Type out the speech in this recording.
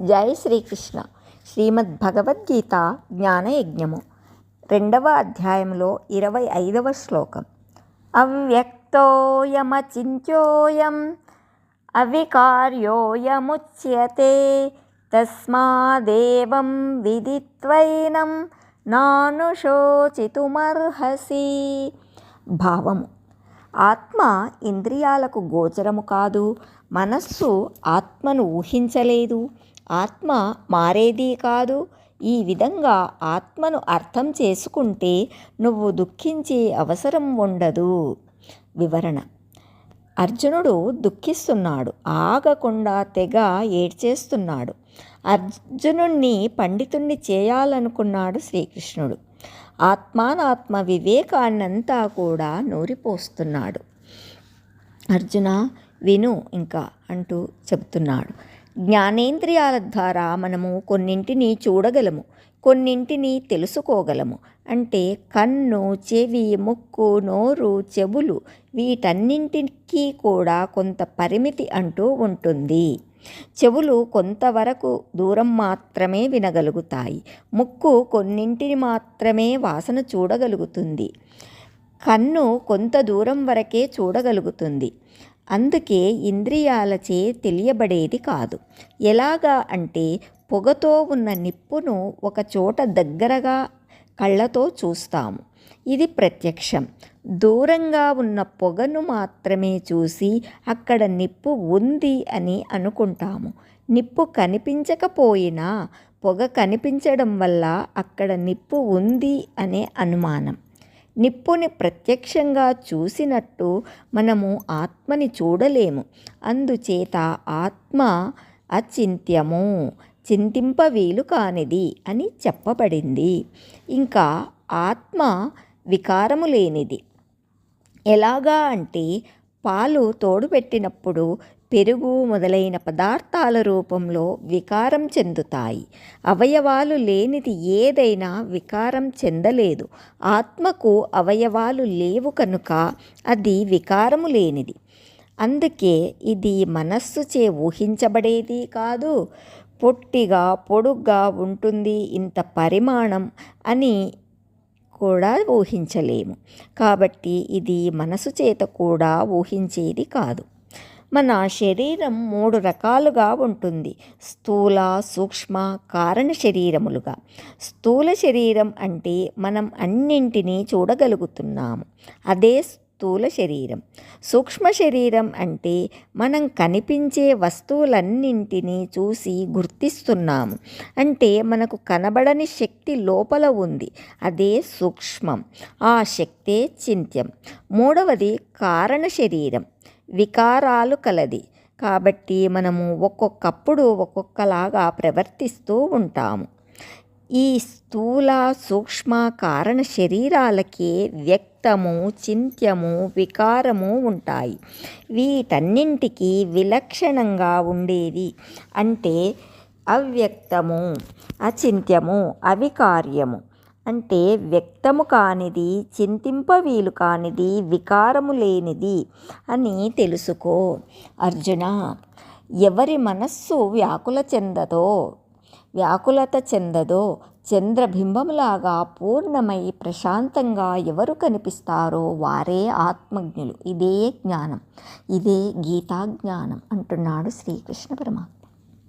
జై శ్రీకృష్ణ. శ్రీమద్ భగవద్గీత జ్ఞానయజ్ఞము రెండవ అధ్యాయంలో ఇరవై ఐదవ శ్లోకం. అవ్యక్తోయమచింత్యోయం అవికార్యోయముచ్యతే తస్మాదేవం విదిత్వైనం నానుశోచితుమర్హసి భావము. ఆత్మ ఇంద్రియాలకు గోచరము కాదు మనస్సు ఆత్మను ఊహించలేదు ఆత్మ మారేది కాదు. ఈ విధంగా ఆత్మను అర్థం చేసుకుంటే నువ్వు దుఃఖించే అవసరం ఉండదు. వివరణ. అర్జునుడు దుఃఖిస్తున్నాడు. ఆగకుండా తెగ ఏడ్చేస్తున్నాడు. అర్జునుణ్ణి పండితుణ్ణి చేయాలనుకున్నాడు శ్రీకృష్ణుడు. ఆత్మానాత్మ వివేకాన్నంతా కూడా నూరిపోస్తున్నాడు. అర్జున విను ఇంకా అంటూ చెబుతున్నాడు. జ్ఞానేంద్రియాల ద్వారా మనము కొన్నింటిని చూడగలము కొన్నింటిని తెలుసుకోగలము. అంటే కన్ను చెవి ముక్కు నోరు చెవులు వీటన్నింటికి కూడా కొంత పరిమితి అంటూ ఉంటుంది. చెవులు కొంతవరకు దూరం మాత్రమే వినగలుగుతాయి. ముక్కు కొన్నింటిని మాత్రమే వాసన చూడగలుగుతుంది. కన్ను కొంత దూరం వరకే చూడగలుగుతుంది. అందుకే ఇంద్రియాలచే తెలియబడేది కాదు. ఎలాగా అంటే పొగతో ఉన్న నిప్పును ఒక చోట దగ్గరగా కళ్ళతో చూస్తాము. ఇది ప్రత్యక్షం. దూరంగా ఉన్న పొగను మాత్రమే చూసి అక్కడ నిప్పు ఉంది అని అనుకుంటాము. నిప్పు కనిపించకపోయినా పొగ కనిపించడం వల్ల అక్కడ నిప్పు ఉంది అనే అనుమానం. నిప్పుని ప్రత్యక్షంగా చూసినట్టు మనము ఆత్మని చూడలేము. అందుచేత ఆత్మ అచింత్యము చింతింప వీలు కానిది అని చెప్పబడింది. ఇంకా ఆత్మ వికారము లేనిది. ఎలాగా అంటే పాలు తోడు పెట్టినప్పుడు పెరుగు మొదలైన పదార్థాల రూపంలో వికారం చెందుతాయి. అవయవాలు లేనిది ఏదైనా వికారం చెందలేదు. ఆత్మకు అవయవాలు లేవు కనుక అది వికారము లేనిది. అందుకే ఇది మనస్సుచే ఊహించబడేది కాదు. పొట్టిగా పొడుగ్గా ఉంటుంది ఇంత పరిమాణం అని కూడా ఊహించలేము. కాబట్టి ఇది మనసు చేత కూడా ఊహించేది కాదు. మన శరీరం మూడు రకాలుగా ఉంటుంది. స్థూల సూక్ష్మ కారణ శరీరములుగా. స్థూల శరీరం అంటే మనం అన్నింటినీ చూడగలుగుతున్నాము. అదే స్థూల శరీరం. సూక్ష్మ శరీరం అంటే మనం కనిపించే వస్తువులన్నింటినీ చూసి గుర్తిస్తున్నాము. అంటే మనకు కనబడని శక్తి లోపల ఉంది. అదే సూక్ష్మం. ఆ శక్తే చింత్యం. మూడవది కారణ శరీరం. వికారాలు కలది. కాబట్టి మనము ఒక్కొక్కప్పుడు ఒక్కొక్కలాగా ప్రవర్తిస్తూ ఉంటాము. ఈ స్థూల సూక్ష్మ కారణ శరీరాలకి వ్యక్తము చింత్యము వికారము ఉంటాయి. వీటన్నింటికి విలక్షణంగా ఉండేవి అంటే అవ్యక్తము అచింత్యము అవికార్యము. అంటే వ్యక్తము కానిది చింతింప వీలు కానిది వికారము లేనిది అని తెలుసుకో. అర్జున ఎవరి మనస్సు వ్యాకుల చెందదో వ్యాకులత చెందదో చంద్రబింబములాగా పూర్ణమై ప్రశాంతంగా ఎవరు కనిపిస్తారో వారే ఆత్మజ్ఞులు. ఇదే జ్ఞానం. ఇదే గీతాజ్ఞానం అంటున్నాడు శ్రీకృష్ణ పరమాత్మ.